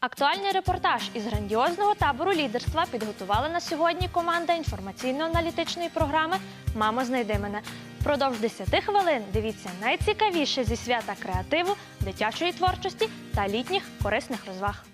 Актуальний репортаж із грандіозного табору лідерства підготувала на сьогодні команда інформаційно-аналітичної програми Мамо, знайди мене. Впродовж 10 хвилин дивіться найцікавіше зі свята креативу, дитячої творчості та літніх корисних розваг.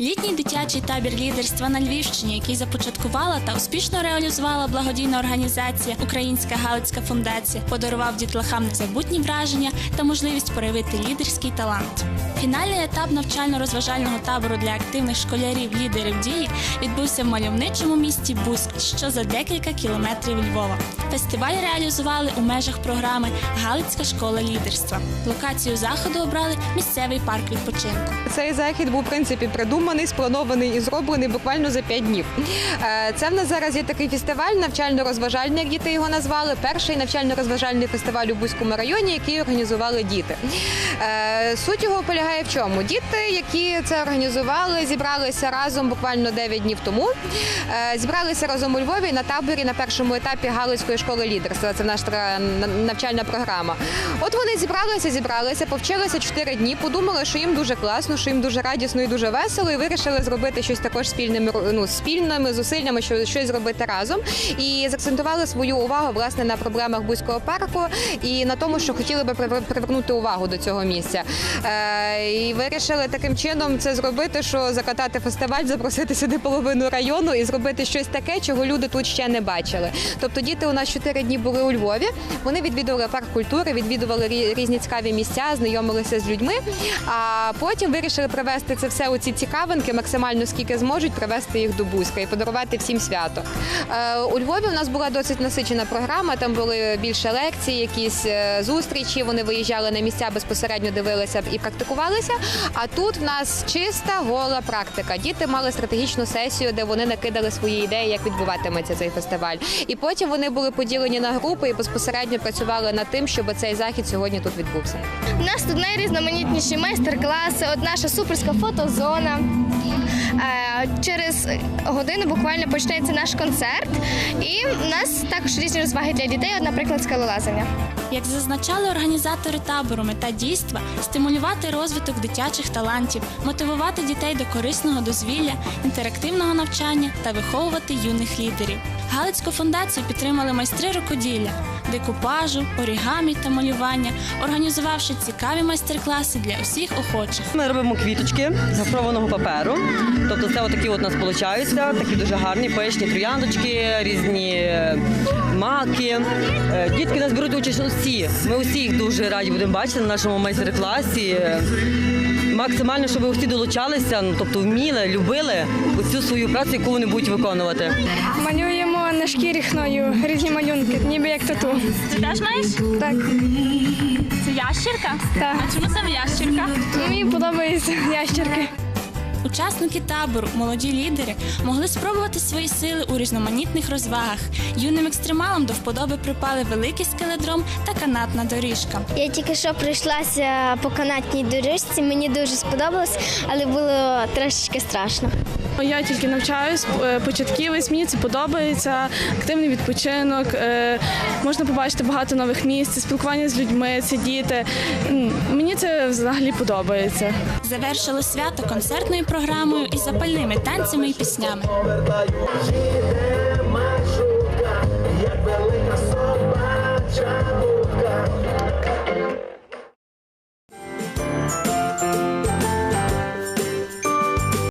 Літній дитячий табір лідерства на Львівщині, який започаткувала та успішно реалізувала благодійна організація Українська Галицька фундація, подарував дітлахам незабутні враження та можливість проявити лідерський талант. Фінальний етап навчально-розважального табору для активних школярів лідерів дії відбувся в мальовничому місті Буск, що за декілька кілометрів Львова. Фестиваль реалізували у межах програми Галицька школа лідерства. Локацію заходу обрали місцевий парк відпочинку. Цей захід був в принципі придуманий, спланований і зроблений буквально за п'ять днів. Е, Це в нас зараз є такий фестиваль, навчально-розважальний, як діти його назвали. Перший навчально-розважальний фестиваль у Бузькому районі, який організували діти. Е, Суть його полягає в чому? Діти, які це організували, зібралися разом буквально 9 днів тому. Е, Зібралися разом у Львові на таборі на першому етапі Галицької школи лідерства. Це наша навчальна програма. От вони зібралися, зібралися, повчилися 4 дні, подумали, що їм дуже класно, що їм дуже радісно і дуже весело, і вирішили зробити щось також спільними ну, спільними зусиллями, що щось зробити разом. І закцентували свою увагу власне на проблемах Бузького парку і на тому, що хотіли би привернути увагу до цього місця. Е, і вирішили таким чином це зробити, що закатати фестиваль, запросити сюди половину району і зробити щось таке, чого люди тут ще не бачили. Тобто діти у нас 4 дні були у Львові. Вони відвідували парк культури, відвідували різні цікаві місця, знайомилися з людьми. А потім вирішили привезти це все у ці цікавинки, максимально скільки зможуть, привезти їх до Бузька і подарувати всім свято. Е, У Львові у нас була досить насичена програма. Там були більше лекцій, якісь е, зустрічі. Вони виїжджали на місця безпосередньо дивилися і практикувалися. А тут в нас чиста гола практика. Діти мали стратегічну сесію, де вони накидали свої ідеї, як відбуватиметься цей фестиваль. І потім вони були поділені на групи і безпосередньо працювали над тим, щоб цей захід сьогодні тут відбувся. У нас тут найрізноманітніші майстер-класи, от наша суперська фотозона. Е, Через годину буквально почнеться наш концерт. І в нас також різні розваги для дітей, наприклад, скалолазання. Як зазначали організатори табору, мета дійства стимулювати розвиток дитячих талантів, мотивувати дітей до корисного дозвілля, інтерактивного навчання та виховувати юних лідерів. Галицьку фундацію підтримали майстри рукоділля, декупажу, орігамі та малювання, організувавши цікаві майстер-класи для усіх охочих. Ми робимо квіточки з гофрованого паперу. Тобто це отакі от нас получаються, такі дуже гарні, пишні трояндочки, різні маки. Е, Дітки нас беруть участь усі. Ми усі їх дуже раді будемо бачити на нашому майстер-класі. Максимально, щоб усі долучалися, ну тобто вміли, любили цю свою працю, яку вони будуть виконувати. Малюємо на шкірі хною різні малюнки, ніби як тату. Ти теж маєш? Так, Це ящірка? так. А чому саме ящірка? Мені подобаються ящерки. Учасники табору, молоді лідери, могли спробувати свої сили у різноманітних розвагах. Юним екстремалам до вподоби припали великий скеледром та канатна доріжка. Я тільки що пройшлася по канатній доріжці, мені дуже сподобалось, але було трошечки страшно. Я тільки навчаюсь, е, початківець, мені це подобається, активний відпочинок, е, можна побачити багато нових місць, спілкування з людьми, сидіти. Мені це взагалі подобається. Завершили свято концертною програмою із запальними танцями і піснями. Їде маршрутка, як велика собача.